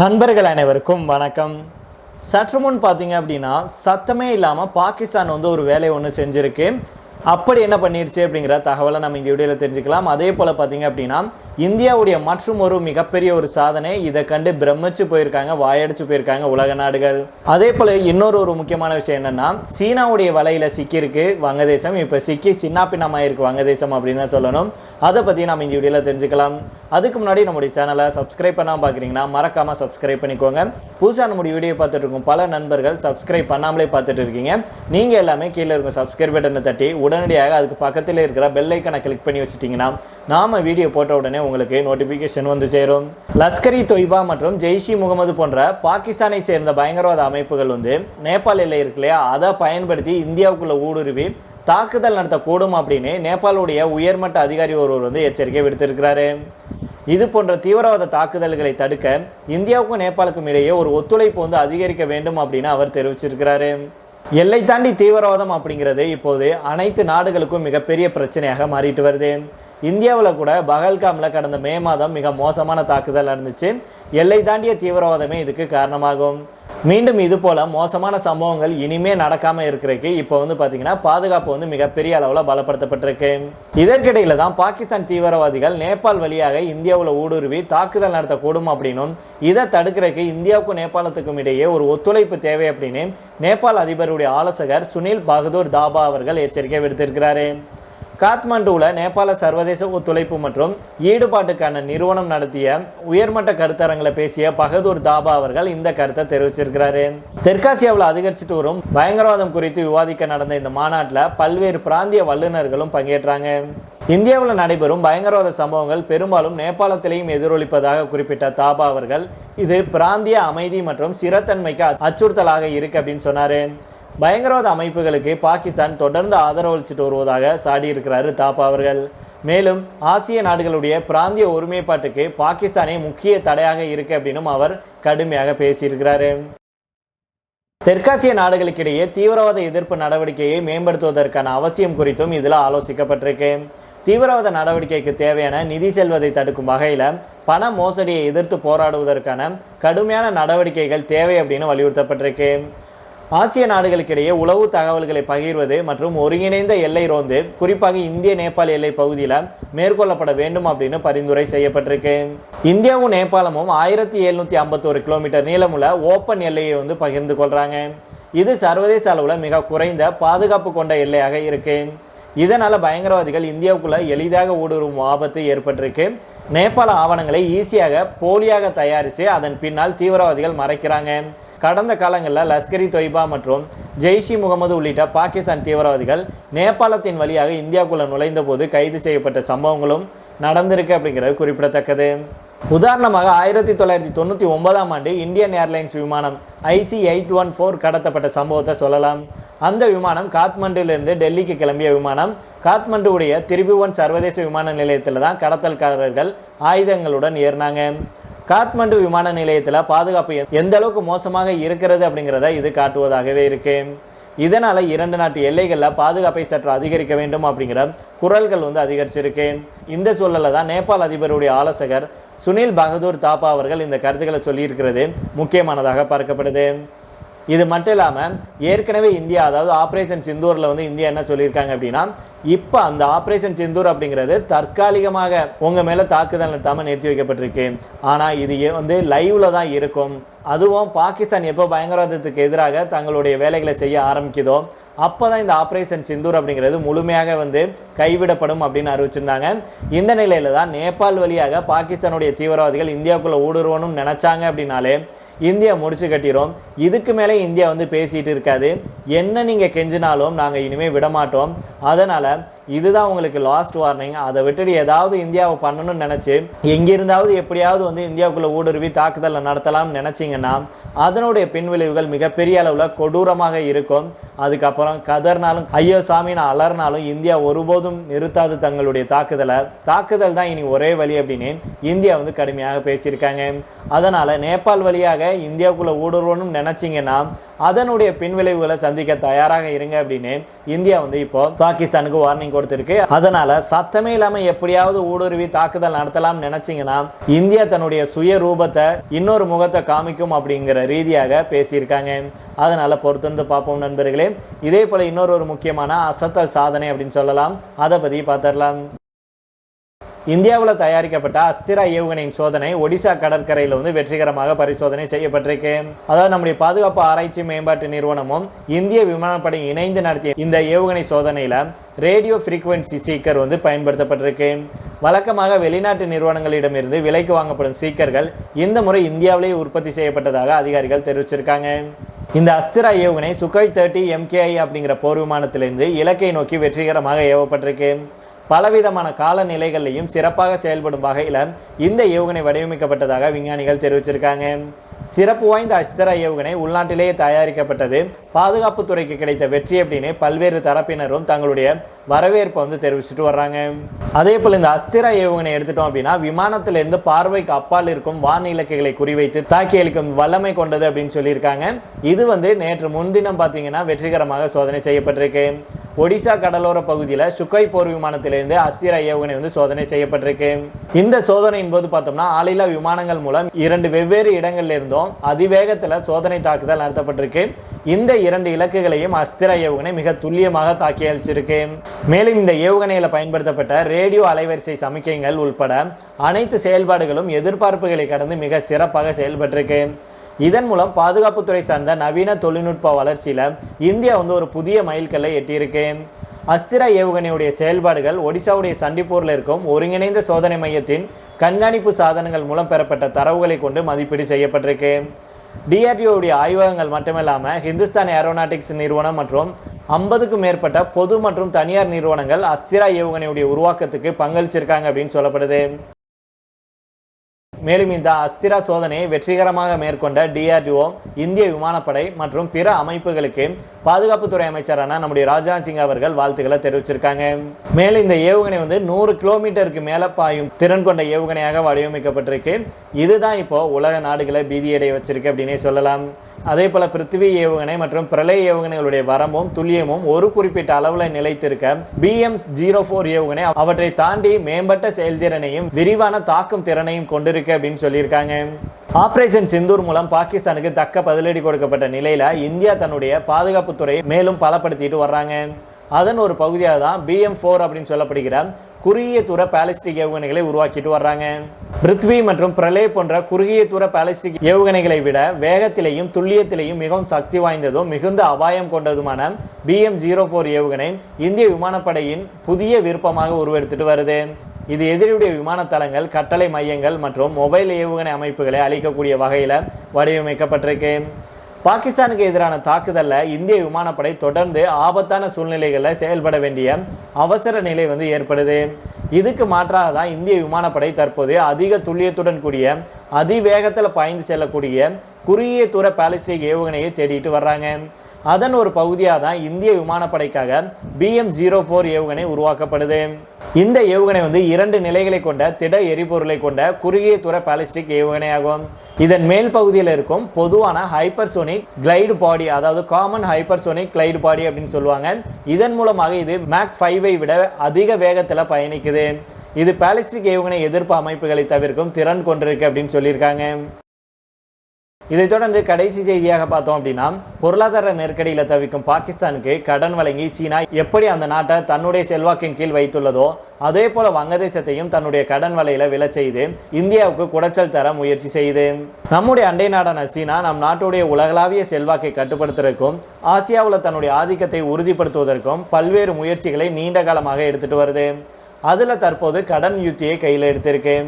நண்பர்கள் அனைவருக்கும் வணக்கம். சற்று முன் பார்த்தீங்க அப்படின்னா சத்தமே இல்லாமல் பாகிஸ்தான் வந்து ஒரு வேலையை ஒன்று செஞ்சுருக்கு. அப்படி என்ன பண்ணிருச்சு அப்படிங்கிற தகவலை நம்ம இந்த வீடியோவில் தெரிஞ்சுக்கலாம். அதே போல் பார்த்தீங்க அப்படின்னா இந்தியாவுடைய மற்றும் ஒரு மிகப்பெரிய ஒரு சாதனை இதை கண்டு பிரமிச்சு போயிருக்காங்க வாயடிச்சு போயிருக்காங்க உலக நாடுகள். அதே போல் இன்னொரு ஒரு முக்கியமான விஷயம் என்னன்னா சீனாவுடைய வலையில் சிக்கியிருக்கு வங்கதேசம். இப்போ சிக்கி சின்னாப்பின்னமாயிருக்கு வங்கதேசம் அப்படின்னு தான் சொல்லணும். அதை பற்றி நம்ம இந்த வீடியோவில் தெரிஞ்சுக்கலாம். அதுக்கு முன்னாடி நம்முடைய சேனலை சப்ஸ்கிரைப் பண்ணாமல் பார்க்குறீங்கன்னா மறக்காமல் சப்ஸ்கிரைப் பண்ணிக்கோங்க. புதுசாக நம்முடைய வீடியோ பார்த்துட்டு இருக்கும் பல நண்பர்கள் சப்ஸ்கிரைப் பண்ணாமலே பார்த்துட்டு இருக்கீங்க. நீங்கள் எல்லாமே கீழே இருக்கும் சப்ஸ்கிரைப் பட்டனை தட்டி உடனடியாக அதுக்கு பக்கத்தில் இருக்கிற பெல் ஐக்கனை கிளிக் பண்ணி வச்சுட்டிங்கன்னா நாம வீடியோ போட்ட உடனே உங்களுக்கு நோட்டிஃபிகேஷன் வந்து சேரும். லஷ்கர் இ தொய்பா மற்றும் ஜெய்ஷி முகமது போன்ற பாகிஸ்தானை சேர்ந்த பயங்கரவாத அமைப்புகள் வந்து நேபாள் எல்லை இருக்கு இல்லையா அதை பயன்படுத்தி இந்தியாவுக்குள்ள ஊடுருவி தாக்குதல் நடத்தக்கூடும் அப்படின்னு நேபாளுடைய உயர்மட்ட அதிகாரி ஒருவர் வந்து எச்சரிக்கை விடுத்திருக்கிறாரு. இது போன்ற தீவிரவாத தாக்குதல்களை தடுக்க இந்தியாவுக்கும் நேபாளுக்கும் இடையே ஒரு ஒத்துழைப்பு வந்து அதிகரிக்க வேண்டும் அப்படின்னு அவர் தெரிவிச்சிருக்கிறாரு. எல்லை தாண்டி தீவிரவாதம் அப்படிங்கிறது இப்போது அனைத்து நாடுகளுக்கும் மிகப்பெரிய பிரச்சனையாக மாறிட்டு வருது. இந்தியாவில் கூட பகல்காமில் கடந்த மே மாதம் மிக மோசமான தாக்குதல் நடந்துச்சு. எல்லை தாண்டிய தீவிரவாதமே இதுக்கு காரணமாகும். மீண்டும் இது போல மோசமான சம்பவங்கள் இனிமே நடக்காம இருக்கிறதுக்கு இப்போ வந்து பாத்தீங்கன்னா பாதுகாப்பு வந்து மிகப்பெரிய அளவில் பலப்படுத்தப்பட்டிருக்கு. இதற்கிடையில தான் பாகிஸ்தான் தீவிரவாதிகள் நேபாள் வழியாக இந்தியாவில் ஊடுருவி தாக்குதல் நடத்தக்கூடும் அப்படின்னும் இதை தடுக்கிறதுக்கு இந்தியாவுக்கும் நேபாளத்துக்கும் இடையே ஒரு ஒத்துழைப்பு தேவை அப்படின்னு நேபாள் அதிபருடைய ஆலோசகர் சுனில் பகதூர் தாபா அவர்கள் எச்சரிக்கை விடுத்திருக்கிறாரு. காத்மாண்டுவில் நேபாள சர்வதேச ஒத்துழைப்பு மற்றும் ஈடுபாட்டுக்கான நிறுவனம் நடத்திய உயர்மட்ட கருத்தரங்களை பேசிய பகதூர் தாபா அவர்கள் இந்த கருத்தை தெரிவிச்சிருக்கிறாரு. தெற்காசியாவில் அதிகரிச்சுட்டு வரும் பயங்கரவாதம் குறித்து விவாதிக்க நடந்த இந்த மாநாட்டில் பல்வேறு பிராந்திய வல்லுநர்களும் பங்கேற்றாங்க. இந்தியாவில் நடைபெறும் பயங்கரவாத சம்பவங்கள் பெரும்பாலும் நேபாளத்திலையும் எதிரொலிப்பதாக குறிப்பிட்ட தாபா அவர்கள் இது பிராந்திய அமைதி மற்றும் ஸ்திரத்தன்மைக்கு அச்சுறுத்தலாக இருக்கு அப்படின்னு சொன்னாரு. பயங்கரவாத அமைப்புகளுக்கு பாகிஸ்தான் தொடர்ந்து ஆதரவளிச்சுட்டு வருவதாக சாடியிருக்கிறாரு தாப்பா அவர்கள். மேலும் ஆசிய நாடுகளுடைய பிராந்திய ஒருமைப்பாட்டுக்கு பாகிஸ்தானே முக்கிய தடையாக இருக்கு அப்படின்னும் அவர் கடுமையாக பேசியிருக்கிறாரு. தெற்காசிய நாடுகளுக்கிடையே தீவிரவாத எதிர்ப்பு நடவடிக்கையை மேம்படுத்துவதற்கான அவசியம் குறித்தும் இதில் ஆலோசிக்கப்பட்டிருக்கு. தீவிரவாத நடவடிக்கைக்கு தேவையான நிதி செல்வதை தடுக்கும் வகையில் பண மோசடியை எதிர்த்து போராடுவதற்கான கடுமையான நடவடிக்கைகள் தேவை அப்படின்னு வலியுறுத்தப்பட்டிருக்கு. ஆசிய நாடுகளுக்கிடையே உளவு தகவல்களை பகிர்வது மற்றும் ஒருங்கிணைந்த எல்லை ரோந்து குறிப்பாக இந்திய நேபாள் எல்லை பகுதியில் மேற்கொள்ளப்பட வேண்டும் அப்படின்னு பரிந்துரை செய்யப்பட்டிருக்கு. இந்தியாவும் நேபாளமும் ஆயிரத்தி எழுநூற்றி ஐம்பத்தோரு கிலோமீட்டர் நீளமுள்ள ஓப்பன் எல்லையை வந்து பகிர்ந்து கொள்கிறாங்க இது சர்வதேச அளவில் மிக குறைந்த பாதுகாப்பு கொண்ட எல்லையாக இருக்கு. இதனால் பயங்கரவாதிகள் இந்தியாவுக்குள்ள எளிதாக ஊடுருவும் ஆபத்து ஏற்பட்டிருக்கு. நேபாள ஆவணங்களை ஈஸியாக போலியாக தயாரித்து அதன் பின்னால் தீவிரவாதிகள் மறைக்கிறாங்க. கடந்த காலங்களில் லஷ்கர் இ தொய்பா மற்றும் ஜெய்ஷி முகமது உள்ளிட்ட பாகிஸ்தான் தீவிரவாதிகள் நேபாளத்தின் வழியாக இந்தியாவுக்குள்ள நுழைந்த போது கைது செய்யப்பட்ட சம்பவங்களும் நடந்திருக்கு அப்படிங்கிறது குறிப்பிடத்தக்கது. உதாரணமாக ஆயிரத்தி தொள்ளாயிரத்தி தொண்ணூற்றி ஒன்பதாம் ஆண்டு இந்தியன் ஏர்லைன்ஸ் விமானம் ஐசி எயிட் ஒன் ஃபோர் கடத்தப்பட்ட சம்பவத்தை சொல்லலாம். அந்த விமானம் காத்மண்டுலேருந்து டெல்லிக்கு கிளம்பிய விமானம் காத்மண்டுவுடைய திரிபுவன் சர்வதேச விமான நிலையத்தில் தான் கடத்தல்காரர்கள் ஆயுதங்களுடன் ஏறினாங்க. காத்மண்டு விமான நிலையத்தில் பாதுகாப்பு எந்த அளவுக்கு மோசமாக இருக்கிறது அப்படிங்கிறத இது காட்டுவதாகவே இருக்கு. இதனால் இரண்டு நாட்டு எல்லைகளில் பாதுகாப்பை சற்று அதிகரிக்க வேண்டும் அப்படிங்கிற குரல்கள் வந்து அதிகரிச்சிருக்கு. இந்த சூழலில் தான் நேபாள் அதிபருடைய ஆலோசகர் சுனில் பகதூர் தாப்பா அவர்கள் இந்த கருத்துக்களை சொல்லியிருக்கிறது. முக்கியமானதாக பார்க்கப்படுது. இது மட்டும் இல்லாமல் ஏற்கனவே இந்தியா அதாவது ஆப்ரேஷன் சிந்தூரில் வந்து இந்தியா என்ன சொல்லியிருக்காங்க அப்படின்னா இப்போ அந்த ஆப்ரேஷன் சிந்தூர் அப்படிங்கிறது தற்காலிகமாக உங்கள் மேலே தாக்குதல் நடத்தாமல் நிறுத்தி வைக்கப்பட்டிருக்கு. ஆனால் இது ஏ- வந்து லைவில் தான் இருக்கும். அதுவும் பாகிஸ்தான் எப்போ பயங்கரவாதத்துக்கு எதிராக தங்களுடைய வேலைகளை செய்ய ஆரம்பிக்குதோ அப்போ தான் இந்த ஆப்ரேஷன் சிந்தூர் அப்படிங்கிறது முழுமையாக வந்து கைவிடப்படும் அப்படின்னு அறிவிச்சிருந்தாங்க. இந்த நிலையில் தான் நேபாள் வழியாக பாகிஸ்தானுடைய தீவிரவாதிகள் இந்தியாவுக்குள்ளே ஊடுருவணும்னு நினச்சாங்க அப்படின்னாலே இந்தியா முடிச்சு கட்டிடும் இதுக்கு மேலே இந்தியா வந்து பேசிட்டு இருக்காது. என்ன நீங்கள் கெஞ்சினாலும் நாங்கள் இனிமேல் விடமாட்டோம். அதனால் இதுதான் உங்களுக்கு லாஸ்ட் வார்னிங் அதை விட்டுட்டு ஏதாவது இந்தியாவை பண்ணணும்னு நினச்சி எங்கிருந்தாவது எப்படியாவது வந்து இந்தியாவுக்குள்ளே ஊடுருவி தாக்குதலை நடத்தலாம்னு நினச்சிங்கன்னா அதனுடைய பின்விளைவுகள் மிகப்பெரிய அளவில் கொடூரமாக இருக்கும். அதுக்கப்புறம் கதர்னாலும் ஐயோ சாமின்னு அலர்னாலும் இந்தியா ஒருபோதும் நிறுத்தாது தங்களுடைய தாக்குதலை. தாக்குதல் தான் இனி ஒரே வழி அப்படின்னு இந்தியா வந்து கடுமையாக பேசியிருக்காங்க. அதனால் நேபாள் வழியாக இந்தியாவுக்குள்ளே ஊடுருவணும்னு நினச்சிங்கன்னா அதனுடைய பின்விளைவுகளை சந்திக்க தயாராக இருங்க அப்படின்னு இந்தியா வந்து இப்போ பாகிஸ்தானுக்கு வார்னிங் கொடுத்திருக்கு. அதனால சத்தமே இல்லாம எப்படியாவது ஊடுருவி தாக்குதல் நடத்தலாம் நினைச்சீங்கன்னா இந்தியா தன்னுடைய சுய ரூபத்தை இன்னொரு முகத்தை காமிக்கும் அப்படிங்கிற ரீதியாக பேசியிருக்காங்க. அதனால பொறுத்திருந்து பார்ப்போம் நண்பர்களே. இதே போல இன்னொரு ஒரு முக்கியமான அசத்தல் சாதனை அப்படின்னு சொல்லலாம். அதை பத்தி பார்த்துடலாம். இந்தியாவில் தயாரிக்கப்பட்ட அஸ்திரா ஏவுகணையின் சோதனை ஒடிசா கடற்கரையில் வந்து வெற்றிகரமாக பரிசோதனை செய்யப்பட்டிருக்கு. அதாவது நம்முடைய பாதுகாப்பு ஆராய்ச்சி மேம்பாட்டு நிறுவனமும் இந்திய விமானப்படை இணைந்து நடத்திய இந்த ஏவுகணை சோதனையில் ரேடியோ ஃப்ரீக்குவென்சி சீக்கர் வந்து பயன்படுத்தப்பட்டிருக்கு. வழக்கமாக வெளிநாட்டு நிறுவனங்களிடமிருந்து விலைக்கு வாங்கப்படும் சீக்கர்கள் இந்த முறை இந்தியாவிலேயே உற்பத்தி செய்யப்பட்டதாக அதிகாரிகள் தெரிவிச்சிருக்காங்க. இந்த அஸ்திரா ஏவுகணை சுகை தேர்ட்டி எம்கேஐ அப்படிங்கிற போர் விமானத்திலிருந்து இலக்கை நோக்கி வெற்றிகரமாக ஏவப்பட்டிருக்கு. பலவிதமான காலநிலைகள்லையும் சிறப்பாக செயல்படும் வகையில் இந்த ஏவுகணை வடிவமைக்கப்பட்டதாக விஞ்ஞானிகள் தெரிவிச்சிருக்காங்க. சிறப்பு வாய்ந்த அஸ்திர ஏவுகணை உள்நாட்டிலேயே தயாரிக்கப்பட்டது. பாதுகாப்பு துறைக்கு கிடைத்த வெற்றி அப்படின்னு பல்வேறு தரப்பினரும் தங்களுடைய வரவேற்பை வந்து தெரிவிச்சுட்டு வர்றாங்க. அதே போல் இந்த அஸ்திரா ஏவுகணை எடுத்துட்டோம் அப்படின்னா விமானத்திலிருந்து பார்வைக்கு அப்பால் இருக்கும் வான் இலக்குகளை குறிவைத்து தாக்கி அளிக்கும் வல்லமை கொண்டது அப்படின்னு சொல்லியிருக்காங்க. இது வந்து நேற்று முன்தினம் பார்த்தீங்கன்னா வெற்றிகரமாக சோதனை செய்யப்பட்டிருக்கு. ஒடிசா கடலோர பகுதியில் சுக்கை போர் விமானத்திலிருந்து அஸ்திரா ஏவுகணை வந்து சோதனை செய்யப்பட்டிருக்கு. இந்த சோதனையின் போது பார்த்தோம்னா ஆளில்லா விமானங்கள் மூலம் இரண்டு வெவ்வேறு இடங்கள்ல இருந்தும் அதிவேகத்தில் சோதனை தாக்குதல் நடத்தப்பட்டிருக்கு. இந்த இரண்டு இலக்குகளையும் அஸ்திரா ஏவுகணை மிக துல்லியமாக தாக்கி அழிச்சிருக்கு. மேலும் இந்த ஏவுகணையில் பயன்படுத்தப்பட்ட ரேடியோ அலைவரிசை சமிக்கைகள் உள்பட அனைத்து செயல்பாடுகளும் எதிர்பார்ப்புகளை கடந்து மிக சிறப்பாக செயல்பட்டிருக்கு. இதன் மூலம் பாதுகாப்புத்துறை சார்ந்த நவீன தொழில்நுட்ப வளர்ச்சியில் இந்தியா வந்து ஒரு புதிய மைல்கல்லை எட்டியிருக்கு. அஸ்திரா ஏவுகணையுடைய செயல்பாடுகள் ஒடிசாவுடைய சண்டிப்பூரில் இருக்கும் ஒருங்கிணைந்த சோதனை மையத்தின் கண்காணிப்பு சாதனங்கள் மூலம் பெறப்பட்ட தரவுகளை கொண்டு மதிப்பீடு செய்யப்பட்டிருக்கு. டிஆர்டிஓடைய ஆய்வகங்கள் மட்டுமில்லாமல் ஹிந்துஸ்தான் ஏரோநாட்டிக்ஸ் நிறுவனம் மற்றும் ஐம்பதுக்கும் மேற்பட்ட பொது மற்றும் தனியார் நிறுவனங்கள் அஸ்திரா ஏவுகணையுடைய உருவாக்கத்துக்கு பங்களிச்சிருக்காங்க அப்படின்னு சொல்லப்படுது. மேலும் இந்த அஸ்திரா சோதனையை வெற்றிகரமாக மேற்கொண்ட டிஆர்டிஓ இந்திய விமானப்படை மற்றும் பிற அமைப்புகளுக்கு பாதுகாப்புத்துறை அமைச்சரான நம்முடைய ராஜ்நாத் சிங் அவர்கள் வாழ்த்துக்களை தெரிவிச்சிருக்காங்க. மேலும் இந்த ஏவுகணை வந்து நூறு கிலோமீட்டருக்கு மேலே பாயும் திறன் கொண்ட ஏவுகணையாக வடிவமைக்கப்பட்டிருக்கு. இதுதான் இப்போ உலக நாடுகளை பீதியடைய வச்சிருக்கு அப்படின்னே சொல்லலாம். அதே போல பிருத்திவி ஏவுகணை மற்றும் பிரளய ஏவுகணைகளுடைய வரம்பும் துல்லியமும் ஒரு குறிப்பிட்ட அளவில் நிலைத்திருக்க பிஎம் ஜீரோ ஃபோர் ஏவுகணை அவற்றை தாண்டி மேம்பட்ட செயல்திறனையும் விரிவான தாக்கும் திறனையும் கொண்டிருக்கு அப்படின்னு சொல்லியிருக்காங்க. ஆபரேஷன் சிந்தூர் மூலம் பாகிஸ்தானுக்கு தக்க பதிலடி கொடுக்கப்பட்ட நிலையில இந்தியா தன்னுடைய பாதுகாப்புத்துறையை மேலும் பலப்படுத்திட்டு வர்றாங்க. அதன் ஒரு பகுதியாக தான் பிஎம் ஃபோர் அப்படின்னு சொல்லப்படுகிற குறுகிய தூர பாலிஸ்டிக் ஏவுகணைகளை உருவாக்கிட்டு வர்றாங்க. பிருத்வி மற்றும் பிரலே போன்ற குறுகிய தூர பாலிஸ்டிக் ஏவுகணைகளை விட வேகத்திலையும் துல்லியத்திலையும் மிகவும் சக்தி வாய்ந்ததும் மிகுந்த அபாயம் கொண்டதுமான பிஎம் ஜீரோ ஃபோர் ஏவுகணை இந்திய விமானப்படையின் புதிய விருப்பமாக உருவெடுத்துட்டு வருது. இது எதிரியுடைய விமான தளங்கள் கட்டளை மையங்கள் மற்றும் மொபைல் ஏவுகணை அமைப்புகளை அளிக்கக்கூடிய வகையில் வடிவமைக்கப்பட்டிருக்கு. பாகிஸ்தானுக்கு எதிரான தாக்குதலில் இந்திய விமானப்படை தொடர்ந்து ஆபத்தான சூழ்நிலைகளில் செயல்பட வேண்டிய அவசர நிலை வந்து ஏற்படுது. இதுக்கு மாற்றாக தான் இந்திய விமானப்படை தற்போது அதிக துல்லியத்துடன் கூடிய அதிவேகத்தில் பாய்ந்து செல்லக்கூடிய குறுகிய தூர பாலிஸ்டிக் ஏவுகணையை தேடிட்டு வர்றாங்க. அதன் ஒரு பகுதியாக தான் இந்திய விமானப்படைக்காக பிஎம் ஜீரோ ஃபோர் ஏவுகணை உருவாக்கப்படுது. இந்த ஏவுகணை வந்து இரண்டு நிலைகளை கொண்ட திட எரிபொருளை கொண்ட குறுகிய தூர பாலிஸ்டிக் ஏவுகணை ஆகும் இதன் மேல் பகுதியில் இருக்கும் பொதுவான ஹைப்பர்சோனிக் கிளைடு பாடி அதாவது காமன் ஹைப்பர்சோனிக் கிளைடு பாடி அப்படின்னு சொல்லுவாங்க. இதன் மூலமாக இது மேக் ஃபைவை விட அதிக வேகத்தில் பயணிக்குது. இது பாலிஸ்டிக் ஏவுகணை எதிர்ப்பு அமைப்புகளை தவிர்க்கும் திறன் கொண்டிருக்கு அப்படின்னு சொல்லியிருக்காங்க. இதைத் தொடர்ந்து கடைசி செய்தியாக பார்த்தோம் அப்படின்னா பொருளாதார நெருக்கடியில் தவிக்கும் பாகிஸ்தானுக்கு கடன் வழங்கி சீனா எப்படி அந்த நாட்டை தன்னுடைய செல்வாக்கின் கீழ் வைத்துள்ளதோ அதே போல வங்கதேசத்தையும் தன்னுடைய கடன் வலையில விலை செய்து இந்தியாவுக்கு குடைச்சல் தர முயற்சி செய்யுது நம்முடைய அண்டை நாடான சீனா நம் நாட்டுடைய உலகளாவிய செல்வாக்கை கட்டுப்படுத்துவதற்கும் ஆசியாவில் தன்னுடைய ஆதிக்கத்தை உறுதிப்படுத்துவதற்கும் பல்வேறு முயற்சிகளை நீண்ட காலமாக எடுத்துட்டு வருது. அதில் தற்போது கடன் யுத்தியை கையில் எடுத்திருக்கு.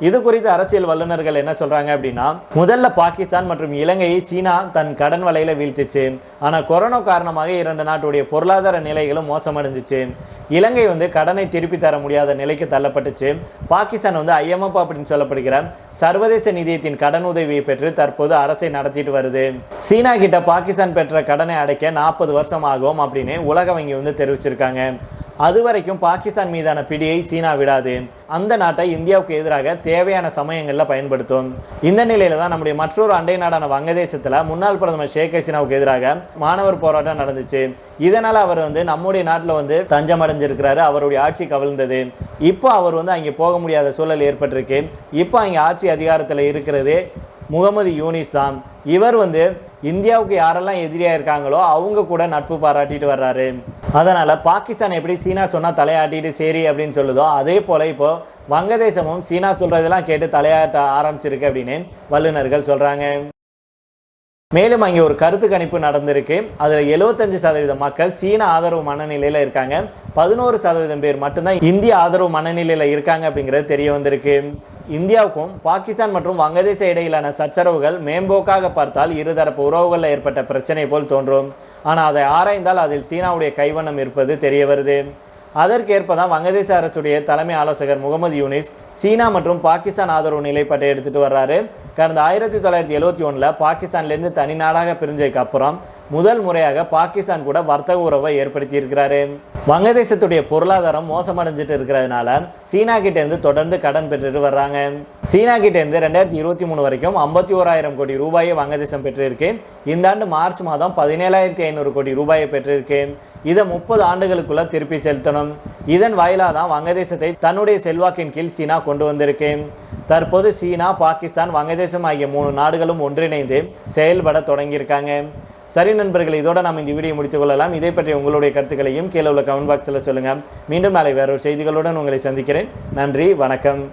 இது குறித்து அரசியல் வல்லுநர்கள் என்ன சொல்றாங்க அப்படின்னா முதல்ல பாகிஸ்தான் மற்றும் இலங்கையை சீனா தன் கடன் வலையில வீழ்த்திச்சு. ஆனா கொரோனா காரணமாக இரண்டு நாட்டுடைய பொருளாதார நிலைகளும் மோசமடைஞ்சிச்சு. இலங்கை வந்து கடனை திருப்பி தர முடியாத நிலைக்கு தள்ளப்பட்டுச்சு. பாகிஸ்தான் வந்து ஐஎம்எஃப் அப்படின்னு சொல்லப்படுகிற சர்வதேச நிதியத்தின் கடன் உதவியை பெற்று தற்போது அரசை நடத்திட்டு வருது. சீனா கிட்ட பாகிஸ்தான் பெற்ற கடனை அடைக்க நாற்பது வருஷம் ஆகும் அப்படின்னு உலக வங்கி வந்து தெரிவிச்சிருக்காங்க. அது வரைக்கும் பாகிஸ்தான் மீதான பிடியை சீனா விடாது. அந்த நாட்டை இந்தியாவுக்கு எதிராக தேவையான சமயங்களில் பயன்படுத்தும். இந்த நிலையில தான் நம்முடைய மற்றொரு அண்டை நாடான வங்கதேசத்தில் முன்னாள் பிரதமர் ஷேக் ஹசீனாவுக்கு எதிராக மாணவர் போராட்டம் நடந்துச்சு. இதனால் அவர் வந்து நம்முடைய நாட்டில் வந்து தஞ்சம் அடைஞ்சிருக்கிறாரு. அவருடைய ஆட்சி கவிழ்ந்தது. இப்போ அவர் வந்து அங்கே போக முடியாத சூழல் ஏற்பட்டிருக்கு. இப்போ அங்கே ஆட்சி அதிகாரத்தில் இருக்கிறது முகமது யூனிஸ் தான். இவர் வந்து இந்தியாவுக்கு யாரெல்லாம் எதிரியாக இருக்காங்களோ அவங்க கூட நட்பு பாராட்டிட்டு வர்றாரு. அதனால் பாகிஸ்தான் எப்படி சீனா சொன்னால் தலையாட்டிட்டு சரி அப்படின்னு சொல்லுதோ அதே போல் இப்போ வங்கதேசமும் சீனா சொல்கிறதெல்லாம் கேட்டு தலையாட்ட ஆரம்பிச்சிருக்கு அப்படின்னு வல்லுநர்கள் சொல்கிறாங்க மேலும் அங்கே ஒரு கருத்து கணிப்பு நடந்திருக்கு. அதில் எழுபத்தஞ்சு சதவீதம் மக்கள் சீன ஆதரவு மனநிலையில் இருக்காங்க. பதினோரு சதவீதம் பேர் மட்டும்தான் இந்திய ஆதரவு மனநிலையில் இருக்காங்க அப்படிங்கிறது தெரிய வந்திருக்கு. இந்தியாவுக்கும் பாகிஸ்தான் மற்றும் வங்கதேச இடையிலான சச்சரவுகள் மேம்போக்காக பார்த்தால் இருதரப்பு உறவுகளில் ஏற்பட்ட பிரச்சனை போல் தோன்றும். ஆனால் அதை ஆராய்ந்தால் அதில் சீனாவுடைய கைவண்ணம் இருப்பது தெரிய வருது. அதற்கேற்ப தான் வங்கதேச அரசுடைய தலைமை ஆலோசகர் முகமது யூனிஸ் சீனா மற்றும் பாகிஸ்தான் ஆதரவு நிலைப்பாட்டை எடுத்துகிட்டு வர்றாரு. கடந்த ஆயிரத்தி தொள்ளாயிரத்தி எழுவத்தி ஒன்றில் பாகிஸ்தான்லேருந்து தனி நாடாக பிரிஞ்சதுக்கு அப்புறம் முதல் முறையாக பாகிஸ்தான் கூட வர்த்தக உறவை ஏற்படுத்தி இருக்கிறாரு. வங்கதேசத்துடைய பொருளாதாரம் மோசமடைஞ்சிட்டு இருக்கிறதுனால சீனா கிட்ட இருந்து தொடர்ந்து கடன் பெற்றுட்டு வர்றாங்க. சீனா கிட்ட இருந்து ரெண்டாயிரத்தி இருபத்தி மூணு வரைக்கும் ஐம்பத்தி ஓராயிரம் கோடி ரூபாயை வங்கதேசம் பெற்றிருக்கு. இந்த ஆண்டு மார்ச் மாதம் பதினேழாயிரத்தி ஐநூறு கோடி ரூபாயை பெற்றிருக்கு. இதை முப்பது ஆண்டுகளுக்குள்ள திருப்பி செலுத்தணும். இதன் வாயிலாக தான் வங்கதேசத்தை தன்னுடைய செல்வாக்கின் கீழ் சீனா கொண்டு வந்திருக்கு. தற்போது சீனா பாகிஸ்தான் வங்கதேசம் ஆகிய மூணு நாடுகளும் ஒன்றிணைந்து செயல்பட தொடங்கியிருக்காங்க. சரி நண்பர்கள் இதோட நாம் இந்த வீடியோ முடித்துக் கொள்ளலாம். இதை பற்றி உங்களுடைய கருத்துக்களையும் கீழே உள்ள கமெண்ட் பாக்ஸில் சொல்லுங்கள் மீண்டும் நாளை வேறொரு செய்திகளுடன் உங்களை சந்திக்கிறேன். நன்றி வணக்கம்.